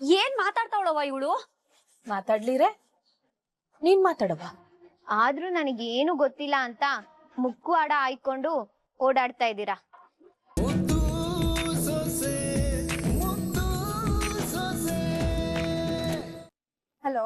ಏನ್ ಮಾತಾಡ್ತಾವಳವ ಇವಳು? ಮಾತಾಡ್ಲಿರೆ? ನೀನ್ ಮಾತಾಡವ ಆದ್ರೂ ನನಗೆ ಏನು ಗೊತ್ತಿಲ್ಲ ಅಂತ ಮುಕ್ಕು ಆಡ ಆಯ್ಕೊಂಡು ಓಡಾಡ್ತಾ ಇದ್ದೀರಾ? ಹಲೋ?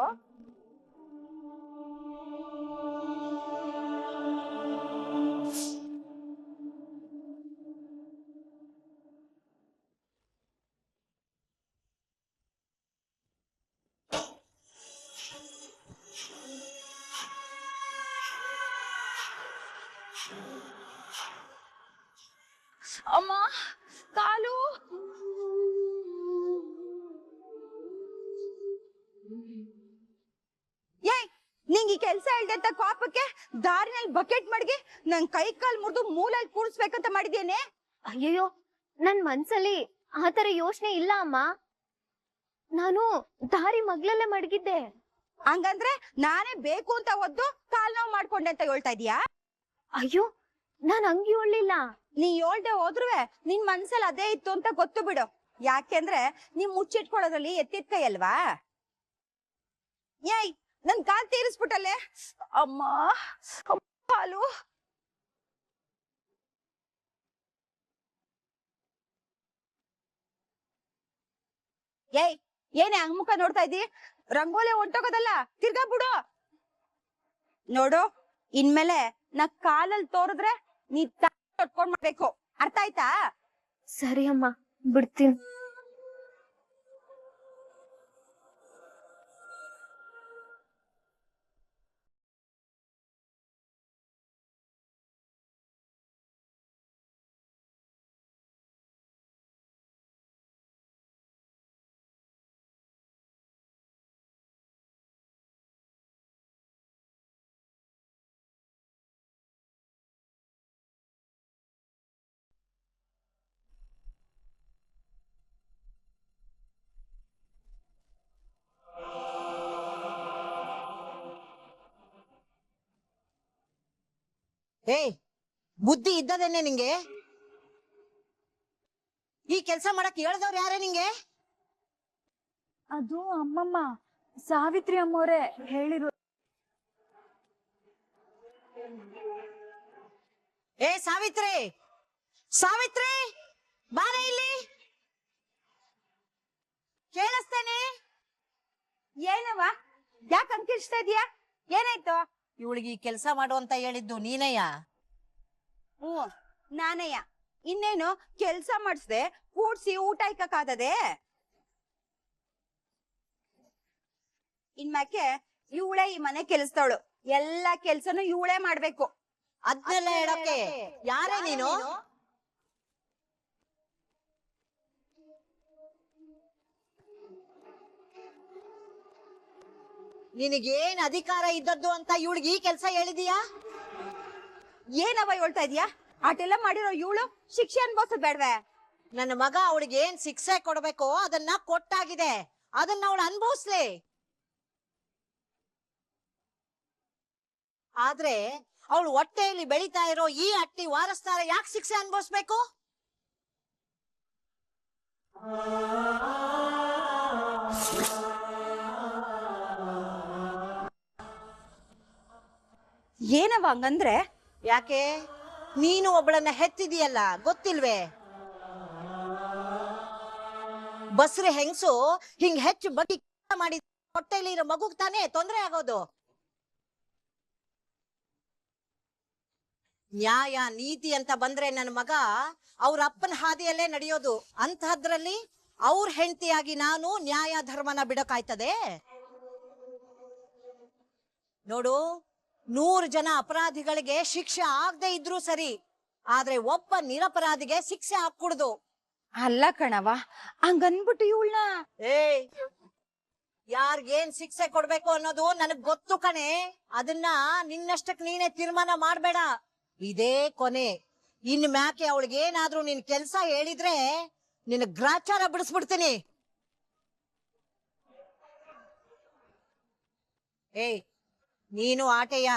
ಈ ಕೆಲ್ಸ ಅಂತ ಕೋಪಕ್ಕೆ ದಾರಿನಲ್ಲಿ ಬಕೆಟ್ ಮಡ್ಗಿ ನನ್ ಕೈ ಕಾಲ್ ಮುರಿದು ಮೂಲಲ್ಲಿ ಕೂರಿಸ್ಬೇಕಂತ ಮಾಡಿದೇನೆ ಅಯ್ಯಯ್ಯೋ ನನ್ ಮನ್ಸಲ್ಲಿ ಆತರ ಯೋಚನೆ ಇಲ್ಲ ಅಮ್ಮ. ನಾನು ದಾರಿ ಮಗ್ಲಲ್ಲೇ ಮಡಗಿದ್ದೆ. ಹಂಗಂದ್ರೆ ನಾನೇ ಬೇಕು ಅಂತ ಒದ್ದು ಕಾಲ್ ನೋವು ಮಾಡ್ಕೊಂಡೆ ಅಂತ ಹೇಳ್ತಾ ಇದೀಯಾ ಅಯ್ಯೋ ನಾನ್ ಹಂಗ್ ಹೇಳಲಿಲ್ಲ. ನೀ ಹೇಳ್ದೆ ಹೋದ್ರುವೆ ನಿನ್ ಮನ್ಸಲ್ಲಿ ಅದೇ ಇತ್ತು ಅಂತ ಗೊತ್ತು ಬಿಡು. ಯಾಕೆಂದ್ರೆ ನೀವ್ ಮುಚ್ಚಿಟ್ಕೊಳ್ಳೋದ್ರಲ್ಲಿ ಎತ್ತಿದ ಕೈ ಅಲ್ವಾ? ಏಯ್ ನನ್ ಕಾಲ್ ತೀರಿಸ್ಬಿಟ್ಟಲ್ಲೇ? ಅಮ್ಮ ಹಾಲು ಏಯ್, ಏನೇ ಮುಖ ನೋಡ್ತಾ ಇದ್ದಿ? ರಂಗೋಲಿ ಹೊಂಟೋಗೋದಲ್ಲ ತಿರ್ಗಾ ಬಿಡು. ನೋಡು, ಇನ್ಮೇಲೆ ನಾ ಕಾಲಲ್ಲಿ ತೋರಿದ್ರೆ ನೀ ತೊಟ್ಕೊಂಡ್ ಮಾಡ್ಬೇಕು. ಅರ್ಥ ಆಯ್ತಾ? ಸರಿ ಅಮ್ಮ, ಬಿಡ್ತೀನಿ. ಏಯ್ ಬುದ್ಧಿ ಇದ್ದದೇನೆ ನಿಂಗೆ? ಈ ಕೆಲ್ಸ ಮಾಡಕ್ ಹೇಳ್ದವ್ರು ಯಾರೇ ನಿಂಗೆ? ಅದು ಅಮ್ಮಮ್ಮ ಸಾವಿತ್ರಿ ಅಮ್ಮವ್ರೆ ಹೇಳಿರು ಏ ಸಾವಿತ್ರಿ! ಸಾವಿತ್ರಿ! ಬಾರ ಇಲ್ಲಿ! ಕೇಳಿಸ್ತೇನೆ? ಏನವ ಯಾಕೆ ಅಂಕಿಸ್ತಾ ಇದೀಯಾ? ಏನಾಯ್ತು? ಇವಳಿಗೆ ಈ ಕೆಲ್ಸ ಮಾಡು ಅಂತ ಹೇಳಿದ್ದು ನೀನಯ್ಯ? ಹ್ಮ್ ನಾನಯ್ಯ. ಇನ್ನೇನು ಕೆಲ್ಸ ಮಾಡಿಸ್ದೆ ಕೂಡ್ಸಿ ಊಟ ಇಕ್ಕಕ್ಕಾದದೆ ಇನ್ಮ್ಯಾಕೆ ಇವಳೇ ಈ ಮನೆ ಕೆಲ್ಸದವಳು. ಎಲ್ಲಾ ಕೆಲ್ಸನು ಇವಳೇ ಮಾಡ್ಬೇಕು. ಅದ್ನೆಲ್ಲ ಹೇಳಕ್ಕೆ? ಯಾರೇ ನೀನು? ನಿನಗೇನ್ ಅಧಿಕಾರ ಇದ್ದದ್ದು ಅಂತ ಇವಳಿಗೆ ಈ ಕೆಲಸ ಹೇಳಿದೀಯಾ? ಏನವ ಹೇಳ್ತಾ ಇದೀಯಾ? ಆಟೆಲ್ಲ ಮಾಡಿರೋ ಇವಳು ಶಿಕ್ಷೆ ಅನ್ಭವಿಸೋದ್ ಬೇಡ್ವೆ. ನನ್ನ ಮಗ ಅವಳಿಗೆ ಏನ್ ಶಿಕ್ಷೆ ಕೊಡ್ಬೇಕು ಅದನ್ನ ಕೊಟ್ಟಾಗಿದೆ. ಅದನ್ನ ಅವಳು ಅನ್ಭವಿಸ್ಲಿ. ಆದ್ರೆ ಅವಳು ಹೊಟ್ಟೆಯಲ್ಲಿ ಬೆಳೀತಾ ಇರೋ ಈ ಅಟ್ಟಿ ವಾರಸ್ತಾರ ಯಾಕೆ ಶಿಕ್ಷೆ ಅನ್ಭವಿಸ್ಬೇಕು? ಏನವ ಹಂಗಂದ್ರೆ? ಯಾಕೆ? ನೀನು ಒಬ್ಬಳನ್ನ ಹೆತ್ತಿದೀಯಲ್ಲ ಗೊತ್ತಿಲ್ವೇ? ಬಸ್ರಿ ಹೆಂಗ್ಸು ಹಿಂಗ್ ಹೆಚ್ಚು ಬಟ್ಟಿ ಮಾಡಿ ಹೊಟ್ಟೆಲಿ ಇರೋ ಮಗುಗ್ ತಾನೇ ತೊಂದ್ರೆ ಆಗೋದು. ನ್ಯಾಯ, ನೀತಿ ಅಂತ ಬಂದ್ರೆ ನನ್ನ ಮಗ ಅವ್ರ ಅಪ್ಪನ ಹಾದಿಯಲ್ಲೇ ನಡೆಯೋದು. ಅಂತಹದ್ರಲ್ಲಿ ಅವ್ರ ಹೆಂಡತಿಯಾಗಿ ನಾನು ನ್ಯಾಯ ಧರ್ಮನ ಬಿಡಕಾಯ್ತದೆ ನೋಡು ನೂರು ಜನ ಅಪರಾಧಿಗಳಿಗೆ ಶಿಕ್ಷೆ ಆಗದೆ ಇದ್ರೂ ಸರಿ ಆದ್ರೆ ಒಬ್ಬ ನಿರಪರಾಧಿಗೆ ಶಿಕ್ಷೆ ಹಾಕೂಡ್ದು ಅಲ್ಲ ಕಣವ ಹಂಗನ್ಬಿಟ್ಟು ಇವಳನ್ನ. ಏಯ್ ಯಾರ್ಗೇನ್ ಶಿಕ್ಷೆ ಕೊಡ್ಬೇಕು ಅನ್ನೋದು ನನಗ್ ಗೊತ್ತು ಕಣೆ. ಅದನ್ನ ನಿನ್ನಷ್ಟಕ್ ನೀನೇ ತೀರ್ಮಾನ ಮಾಡ್ಬೇಡ. ಇದೇ ಕೊನೆ. ಇನ್ ಮ್ಯಾಕೆ ಅವಳಿಗೇನಾದ್ರೂ ನಿನ್ ಕೆಲ್ಸ ಹೇಳಿದ್ರೆ ನಿನ್ ಗ್ರಾಚಾರ ಬಿಡಿಸ್ಬಿಡ್ತೀನಿ. ಏಯ್ ನೀನು ಆಟೆಯ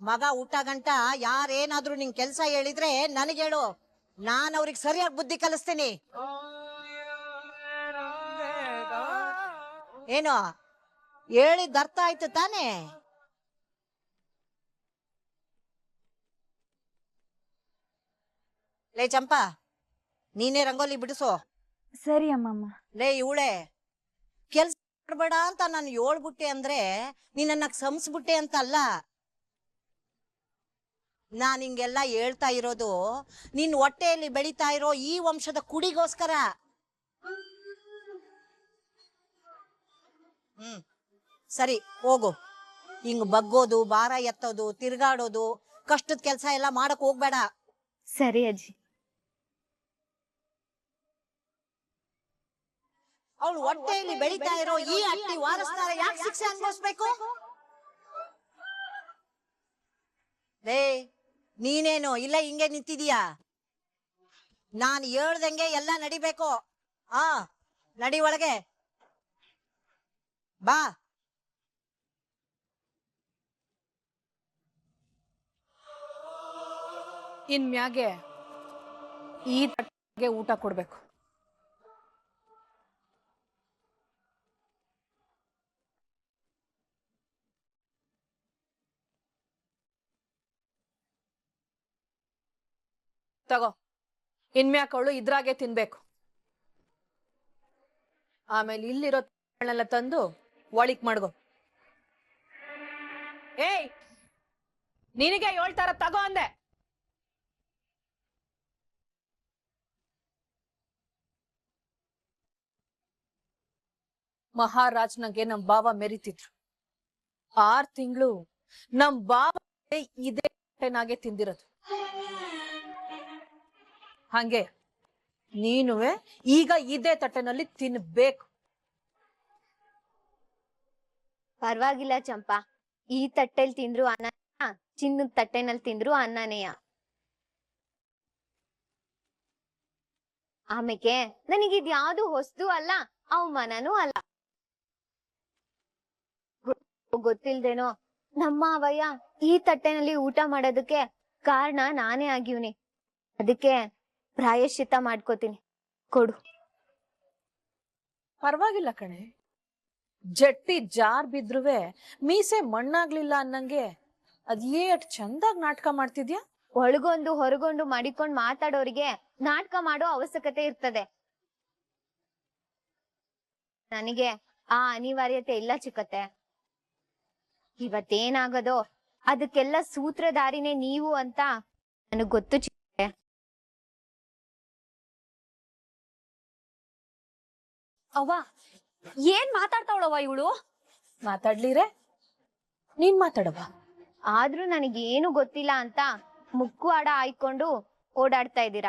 ಮಗ ಊಟ ಗಂಟ ಯಾರೇನಾದ್ರೂ ನಿನ್ ಕೆಲ್ಸ ಹೇಳಿದ್ರೆ ನನಗೇಳು ನಾನು ಅವ್ರಿಗೆ ಸರಿಯಾಗಿ ಬುದ್ಧಿ ಕಲಿಸ್ತೀನಿ. ಏನು? ಹೇಳಿದ ಅರ್ಥ ಆಯ್ತು ತಾನೇ? ಲೇ ಚಂಪಾ ನೀನೇ ರಂಗೋಲಿ ಬಿಡಿಸು. ಸರಿ ಅಮ್ಮಮ್ಮ. ಲೇ ಇವಳೆ ಕೆಲ್ಸ ಮಾಡ್ಬೇಡ ಅಂತ ನಾನು ಹೇಳ್ಬಿಟ್ಟೆ ಅಂದ್ರೆ ನಿನ್ನ ಸಂಸ್ಬಿಟ್ಟೆ ಅಂತ ಅಲ್ಲ ನಾನ್ ಹಿಂಗೆಲ್ಲ ಹೇಳ್ತಾ ಇರೋದು ನಿನ್ನ ಹೊಟ್ಟೆಯಲ್ಲಿ ಬೆಳೀತಾ ಇರೋ ಈ ವಂಶದ ಕುಡಿಗೋಸ್ಕರ. ಹ್ಮ್, ಸರಿ, ಹೋಗು. ಹಿಂಗ್ ಬಗ್ಗೋದು, ಭಾರ ಎತ್ತೋದು, ತಿರ್ಗಾಡೋದು, ಕಷ್ಟದ ಕೆಲಸ ಎಲ್ಲ ಮಾಡಕ್ ಹೋಗ್ಬೇಡ. ಸರಿ ಅಜ್ಜಿ. ಅವಳು ಹೊಟ್ಟೆಯಲ್ಲಿ ಬೆಳೀತಾ ಇರೋ ಈ ಅಟ್ಟಿ ವಾರಸ್ತಾರ ಯಾಕೆ ಶಿಕ್ಷೆ ಅನ್ಭವಿಸ್ಬೇಕು? ಲೇ ನೀನೇನು ಇಲ್ಲ ಹಿಂಗೆ ನಿಂತಿದೀಯಾ? ನಾನು ಹೇಳ್ದಂಗೆ ಎಲ್ಲ ನಡಿಬೇಕು. ಆ ನಡಿ ಒಳಗೆ. ಬಾ. ಇನ್ ಮ್ಯಾಗೆ ಈ ತಟ್ಟೆಗೆ ಊಟ ಕೊಡ್ಬೇಕು. ತಗೋ. ಇನ್ಮ್ಯಾಕ್ ಅವಳು ಇದ್ರಾಗೆ ತಿನ್ಬೇಕು. ಆಮೇಲೆ ಇಲ್ಲಿರೋ ತಂದು ಒಳಿಕ್ ಮಾಡ್ಗೋ. ಏಯ್! ನಿನಗೆ ಹೇಳ್ತಾರ ತಗೋ ಅಂದೆ. ಮಹಾರಾಜ್ನಾಗೆ ನಮ್ ಬಾವ ಮೆರಿತಿದ್ರು. ಆರ್ ತಿಂಗಳು ನಮ್ ಬಾವ ಇದೇ ಹೊಟ್ಟೆನಾಗೆ ತಿಂದಿರೋದು. ಹಂಗೆ ನೀನುವೆ ಈಗ ಇದೇ ತಟ್ಟೆನಲ್ಲಿ ತಿನ್ಬೇಕು. ಪರವಾಗಿಲ್ಲ ಚಂಪಾ. ಈ ತಟ್ಟೆಲ್ ತಿಂದ್ರು ಅನ್ನ ಚಿನ್ನದ ತಟ್ಟೆನಲ್ಲಿ ತಿಂದ್ರು ಅನ್ನನೇಯ. ಆಮೇಲೆ ನನಗಿದ್ ಯಾವ್ದು ಹೊಸದು ಅಲ್ಲ, ಅವಮಾನನೂ ಅಲ್ಲ. ಗೊತ್ತಿಲ್ದೇನೋ, ನಮ್ಮ ಅವಯ್ಯ ಈ ತಟ್ಟೆನಲ್ಲಿ ಊಟ ಮಾಡೋದಕ್ಕೆ ಕಾರಣ ನಾನೇ ಆಗಿವ್ನಿ. ಅದಕ್ಕೆ ಪ್ರಾಯಶ್ಚಿತ್ತ ಮಾಡ್ಕೋತೀನಿ. ಕೊಡು. ಪರವಾಗಿಲ್ಲ ಕಣೆ. ಜಟ್ಟಿ ಜಾರ್ ಬಿದ್ರುವೆ ಮೀಸೆ ಮಣ್ಣಾಗ್ಲಿಲ್ಲ ಅನ್ನಂಗೆ ಅದ್ ಅಟ್ ಚಂದಾಗ್ ನಾಟಕ ಮಾಡ್ತಿದ್ಯಾ? ಒಳಗೊಂದು ಹೊರಗೊಂಡು ಮಾಡಿಕೊಂಡ್ ಮಾತಾಡೋರಿಗೆ ನಾಟಕ ಮಾಡೋ ಅವಶ್ಯಕತೆ ಇರ್ತದೆ. ನನಗೆ ಆ ಅನಿವಾರ್ಯತೆ ಇಲ್ಲ ಚಿಕ್ಕತ್ತೆ. ಇವತ್ತೇನಾಗದೋ ಅದಕ್ಕೆಲ್ಲ ಸೂತ್ರಧಾರಿನೇ ನೀವು ಅಂತ ನನಗ್ ಗೊತ್ತು ಅವ್ವ ಏನ್ ಮಾತಾಡ್ತಾವಳವ್ವ ಇವಳು? ಮಾತಾಡ್ಲಿರೆ? ನೀನ್ ಮಾತಾಡವ ಆದ್ರೂ ನನಗೇನು ಗೊತ್ತಿಲ್ಲ ಅಂತ ಮುಕ್ಕು ಆಡ ಆಯ್ಕೊಂಡು ಓಡಾಡ್ತಾ ಇದ್ದೀರ?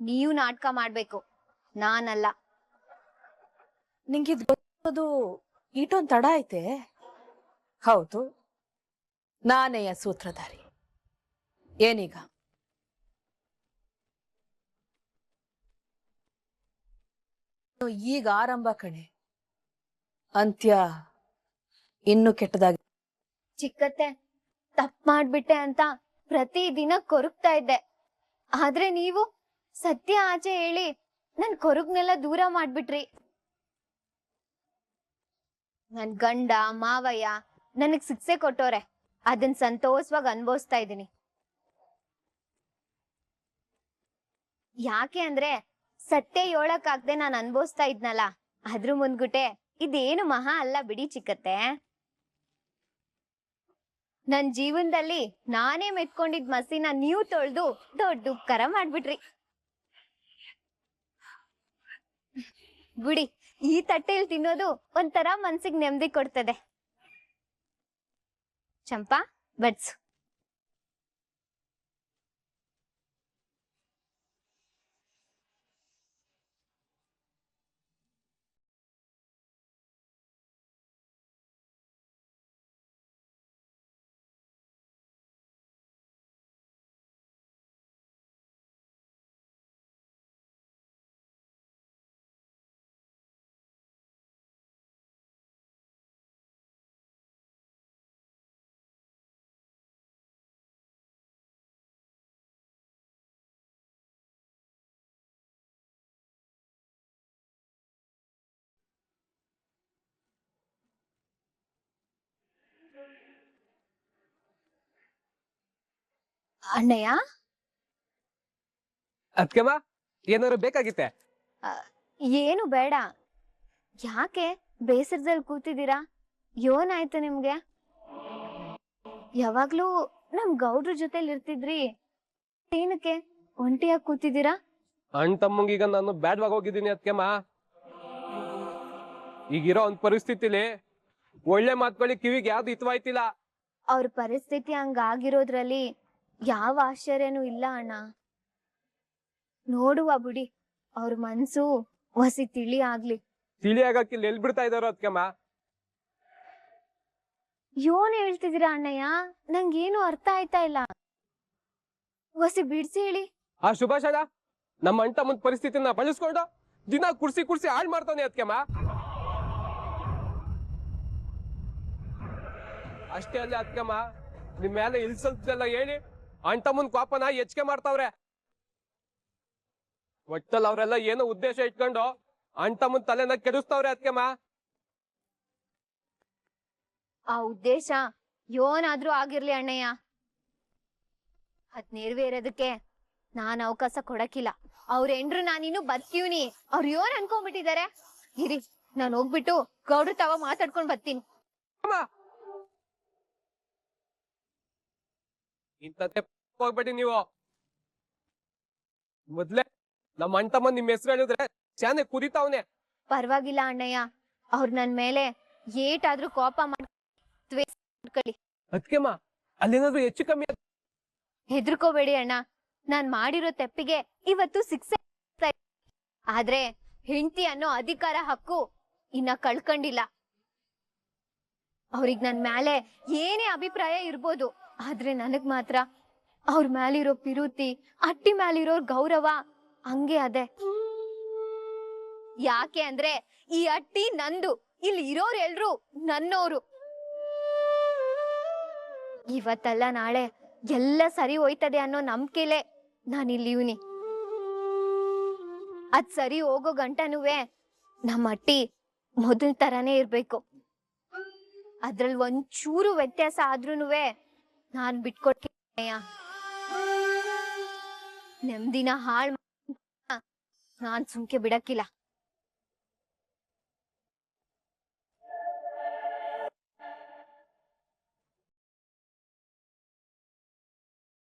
ನೀವು ನಾಟಕ ಮಾಡ್ಬೇಕು ನಾನಲ್ಲ. ನಿಂಗಿದ್ ಗೊತ್ತೋದು ಈಟೊಂದ್ ತಡ ಐತೆ? ಹೌದು ನಾನೆಯ ಸೂತ್ರಧಾರಿ. ಏನೀಗ? ಈಗ ಆರಂಭ ಕಣೆ. ಅಂತ್ಯ ಇನ್ನು ಕೆಟ್ಟದಾಗಿ. ಚಿಕ್ಕತ್ತೆ, ತಪ್ಪು ಮಾಡ್ಬಿಟ್ಟೆ ಅಂತ ಪ್ರತಿದಿನ ಕೊರಗ್ತಾ ಇದ್ದೆ. ಆದ್ರೆ ನೀವು ಸತ್ಯ ಆಚೆ ಹೇಳಿ ನನ್ ಕೊರಗ್ನೆಲ್ಲ ದೂರ ಮಾಡ್ಬಿಟ್ರಿ. ನನ್ ಗಂಡ, ಮಾವಯ್ಯ ನನಗ್ ಶಿಕ್ಷೆ ಕೊಟ್ಟೋರೆ ಅದನ್ ಸಂತೋಷವಾಗಿ ಅನ್ಭವಿಸ್ತಾ ಇದ್ದೀನಿ. ಯಾಕೆ ಅಂದ್ರೆ ಸತ್ಯ ಹೇಳಕ್ಕಾಗ್ದೆ ನಾನು ಅನ್ಭವಿಸ್ತಾ ಇದ್ನಲ್ಲ, ಅದ್ರ ಮುಂದ್ಗುಟೆ ಇದೇನು ಮಹಾ ಅಲ್ಲ ಬಿಡಿ ಚಿಕ್ಕತ್ತೆ. ನನ್ ಜೀವನದಲ್ಲಿ ನಾನೇ ಮೆತ್ಕೊಂಡಿದ್ ಮಸಿನ ನೀವು ತೊಳ್ದು ದೊಡ್ಡ ಕರ ಮಾಡ್ಬಿಟ್ರಿ. ಬಿಡಿ, ಈ ತಟ್ಟೆಯಲ್ಲಿ ತಿನ್ನೋದು ಒಂಥರ ಮನ್ಸಿಗೆ ನೆಮ್ಮದಿ ಕೊಡ್ತದೆ. ಚಂಪಾ, ಬಡ್ಸು. ಅಣ್ಣಯ್ಯ? ಅದಕ್ಕೆ ಏನಾದ್ರು ಬೇಕಾಗಿತ್ತೆ? ಏನು ಬೇಡ. ಯಾಕೆ ಬೇಸರದಲ್ಲಿ ಕೂತಿದ್ದೀರಾ? ಏನಾಯ್ತು ನಿಮ್ಗೆ? ಯಾವಾಗ್ಲೂ ನಮ್ ಗೌಡ್ರ ಜೊತೆಲಿ ಇರ್ತಿದ್ರಿ. ಏನಕ್ಕೆ? ಒಂಟಿಯಾಗಿ ಕೂತಿದ್ದೀರಾ? ಅಣ್ಣ ತಮ್ಮಂಗೀಗ ನಾನು ಬ್ಯಾಡ್ವಾಗ ಹೋಗಿದ್ದೀನಿ ಅದಕ್ಕೆ ಮಾ ಈಗಿರೋ ಒಂದ್ ಪರಿಸ್ಥಿತಿಲಿ ಒಳ್ಳೆ ಮಾತುಗಳಿಗೆ ಕಿವಿಗೆ ಯಾವ್ದು ಹಿತವಾಯ್ತಿಲ್ಲ. ಅವ್ರ ಪರಿಸ್ಥಿತಿ ಹಂಗಾಗಿರೋದ್ರಲ್ಲಿ ಯಾವ ಆಶ್ಚರ್ಯನೂ ಇಲ್ಲ ಅಣ್ಣ. ನೋಡುವ ಬಿಡಿ ಅವ್ರ ಮನ್ಸು ಹೊಸಿ ತಿಳಿ ಆಗ್ಲಿ. ತಿಳಿಯಾಗಕ್ಕೆ ಇಲ್ಲಿ ಎಲ್ ಬಿಡ್ತಾ ಇದಾರೋ ಅದ್ಕಮ್ಮ ಯೋನ್ ಹೇಳ್ತಿದ್ದೀರಾ ಅಣ್ಣಯ್ಯ? ನಂಗೇನು ಅರ್ಥ ಆಯ್ತಾ ಇಲ್ಲ. ಹೊಸಿ ಬಿಡ್ಸಿ ಹೇಳಿ. ಆ ಶುಭಾಶಯ ನಮ್ಮ ಅಂಟ ಮುಂದ್ ಪರಿಸ್ಥಿತಿನ ಬಳಸ್ಕೊಂಡು ದಿನ ಕುರ್ಸಿ ಕುರ್ಸಿ ಹಾಳ್ ಮಾಡ್ತಾನೆ ಅದ್ಕೆಮ್ಮ ಅಷ್ಟೇ ಅಲ್ಲೇ ಅತ್ಕಮ್ಮ ನಿಮ್ ಮೇಲೆ ಇಲ್ಸಲ್ತೆಲ್ಲ ಹೇಳಿ ಅಂಟ ಮುಂದ್ ಕೋಪನ ಎಚ್ಕೆ ಮಾಡ್ತಾವ್ರೆ. ಒಟ್ಟಲ್ಲಿ ಅವರೆಲ್ಲ ಏನೋ ಉದ್ದೇಶ ಇಟ್ಕೊಂಡು ಅಂಟ ಮುಂದ್ ತಲೆನ ಕೆಡಿಸ್ತಾವ್ರೆ ಅತ್ಕಮ್ಮ. ಆ ಉದ್ದೇಶ ಯೋನಾದ್ರೂ ಆಗಿರ್ಲಿ ಅಣ್ಣಯ್ಯ. ಅದ್ ನೆರವೇರೋದಕ್ಕೆ ನಾನ್ ಅವಕಾಶ ಕೊಡಕಿಲ್ಲ ಅವ್ರ ಹೆಂಡ್ರು ನಾನಿನ್ನು ಬರ್ತೀವಿ ಅವ್ರ ಯೋನ್ ಅನ್ಕೊಂಡ್ಬಿಟ್ಟಿದ್ದಾರೆ. ಇರಿ ನಾನ್ ಹೋಗ್ಬಿಟ್ಟು ಗೌಡ್ರು ತವ ಮಾತಾಡ್ಕೊಂಡ್ ಬರ್ತೀನಿ. ಇಂಥದ್ದೇ ಹೋಗ್ಬೇಡಿ ನೀವು. ಮೊದ್ಲೇ ನಮ್ಮ ಅಣ್ಣ ತಮ್ಮ ನಿಮ್ ಹೆಸರು ಹೇಳಿದ್ರೆ ಚಾನೆ ಕುದಿತಾವ್ನೆ ಪರವಾಗಿಲ್ಲ ಅಣ್ಣಯ್ಯ ಅವ್ರ ನನ್ ಮೇಲೆ ಏಟಾದ್ರೂ ಕೋಪ ಮಾಡ್ಕೊಳ್ಳಿ. ಅದ್ಕೆಮ್ಮ ಅಲ್ಲೇನಾದ್ರೂ ಹೆಚ್ಚು ಕಮ್ಮಿ ಹೆದರ್ಕೋಬೇಡಿ ಅಣ್ಣ ನಾನ್ ಮಾಡಿರೋ ತೆಪ್ಪಿಗೆ ಇವತ್ತು ಇದೆ. ಆದ್ರೆ ಹೆಂಡತಿ ಅನ್ನೋ ಅಧಿಕಾರ ಹಕ್ಕು ಇನ್ನ ಕಳ್ಕೊಂಡಿಲ್ಲ. ಅವ್ರಿಗ್ ನನ್ ಮೇಲೆ ಏನೇ ಅಭಿಪ್ರಾಯ ಇರ್ಬೋದು ಆದ್ರೆ ನನಗ್ ಮಾತ್ರ ಅವ್ರ ಮ್ಯಾಲಿರೋ ಪಿರುತಿ, ಅಟ್ಟಿ ಮ್ಯಾಲಿರೋ ಗೌರವ ಹಂಗೆ ಅದೆ. ಯಾಕೆ ಅಂದ್ರೆ ಈ ಅಟ್ಟಿ ನಂದು, ಇಲ್ಲಿ ಇರೋರ್ ಎಲ್ರು ನನ್ನೋರು. ಇವತ್ತಲ್ಲ ನಾಳೆ ಎಲ್ಲ ಸರಿ ಹೋಯ್ತದೆ ಅನ್ನೋ ನಂಬಿಕೆಲೆ ಇಲ್ಲಿ ಇವ್ನಿ. ಅದ್ ಸರಿ ಹೋಗೋ ಗಂಟನುವೆ ನಮ್ಮ ಅಟ್ಟಿ ಮೊದಲ್ ತರಾನೇ ಇರ್ಬೇಕು. ಅದ್ರಲ್ಲಿ ಒಂಚೂರು ವ್ಯತ್ಯಾಸ ಆದ್ರೂನುವೆ ನಾನ್ ಬಿಟ್ಕೊಡ್ತೀನಿ ನೆಮ್ಮದಿನ ಹಾಳ್ ನಾನ್ ಸುಮ್ಕೆ ಬಿಡಕ್ಕಿಲ್ಲ.